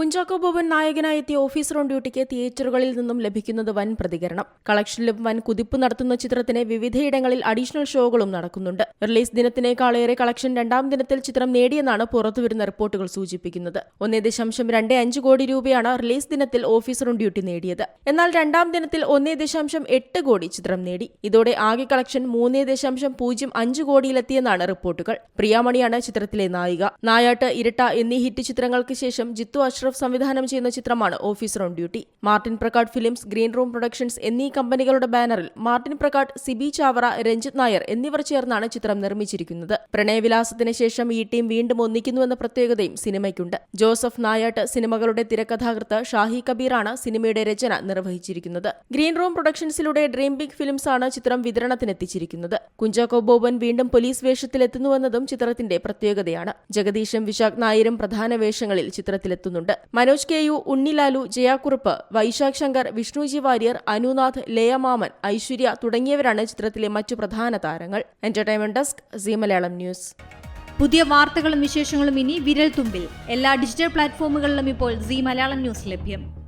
കുഞ്ചാക്കോ ബോബൻ നായകനായി എത്തിയ officer on ഡ്യൂട്ടിക്ക് തിയേറ്ററുകളിൽ നിന്നും ലഭിക്കുന്നത് വൻ പ്രതികരണം. കളക്ഷനിലും വൻ കുതിപ്പ് നടത്തുന്ന ചിത്രത്തിന് വിവിധയിടങ്ങളിൽ അഡീഷണൽ ഷോകളും നടക്കുന്നുണ്ട്. റിലീസ് ദിനത്തിനേക്കാളേറെ കളക്ഷൻ രണ്ടാം ദിനത്തിൽ ചിത്രം നേടിയെന്നാണ് പുറത്തുവരുന്ന റിപ്പോർട്ടുകൾ സൂചിപ്പിക്കുന്നത്. ഒന്നേ ദശാംശം രണ്ട് അഞ്ച് കോടി രൂപയാണ് റിലീസ് ദിനത്തിൽ ഓഫീസർ ഓൺ ഡ്യൂട്ടി നേടിയത്. എന്നാൽ രണ്ടാം ദിനത്തിൽ ഒന്നേ ദശാംശം എട്ട് കോടി ചിത്രം നേടി. ഇതോടെ ആകെ കളക്ഷൻ മൂന്നേ ദശാംശം പൂജ്യം അഞ്ച് കോടിയിലെത്തിയെന്നാണ് റിപ്പോർട്ടുകൾ. പ്രിയാമണിയാണ് ചിത്രത്തിലെ നായിക. നായാട്ട് ഇരട്ട എന്നീ ഹിറ്റ് ചിത്രങ്ങൾക്ക് ശേഷം ജിത്തു അഷ്റഫ് സംവിധാനം ചെയ്യുന്ന ചിത്രമാണ് officer on duty. Martin Prakkat films green room productions എന്നീ കമ്പനികളുടെ ബാനറിൽ മാർട്ടിൻ പ്രക്കാട് സിബി ചാവറ രഞ്ജിത് നായർ എന്നിവർ ചേർന്നാണ് ചിത്രം നിർമ്മിച്ചിരിക്കുന്നത്. പ്രണയവിലാസത്തിന് ശേഷം ഈ ടീം വീണ്ടും ഒന്നിക്കുന്നുവെന്ന പ്രത്യേകതയും സിനിമയ്ക്കുണ്ട്. ജോസഫ് നായാട്ട് സിനിമകളുടെ തിരക്കഥാകൃത്ത് ഷാഹി കബീറാണ് സിനിമയുടെ രചന നിർവഹിച്ചിരിക്കുന്നത്. ഗ്രീൻ റൂം പ്രൊഡക്ഷൻസിലൂടെ ഡ്രീം ബിഗ് ആണ് ചിത്രം വിതരണത്തിനെത്തിച്ചിരിക്കുന്നത്. കുഞ്ചാക്കോ ബോബൻ വീണ്ടും പോലീസ് വേഷത്തിലെത്തുന്നുവെന്നതും ചിത്രത്തിന്റെ പ്രത്യേകതയാണ്. ജഗദീഷും വിശാഖ് നായരും പ്രധാന വേഷങ്ങളിൽ ചിത്രത്തിലെത്തുന്നുണ്ട്. മനോജ് കെ യു ഉണ്ണിലാലു ജയാക്കുറുപ്പ് വൈശാഖ് ശങ്കർ വിഷ്ണുജി വാര്യർ അനുനാഥ് ലയമാമൻ ഐശ്വര്യ തുടങ്ങിയവരാണ് ചിത്രത്തിലെ മറ്റു പ്രധാന താരങ്ങൾ. Entertainment desk Zee Malayalam news. പുതിയ വാർത്തകളും വിശേഷങ്ങളും ഇനി വിരൽ തുമ്പിൽ. എല്ലാ ഡിജിറ്റൽ പ്ലാറ്റ്ഫോമുകളിലും ഇപ്പോൾ സി മലയാളം ന്യൂസ് ലഭ്യം.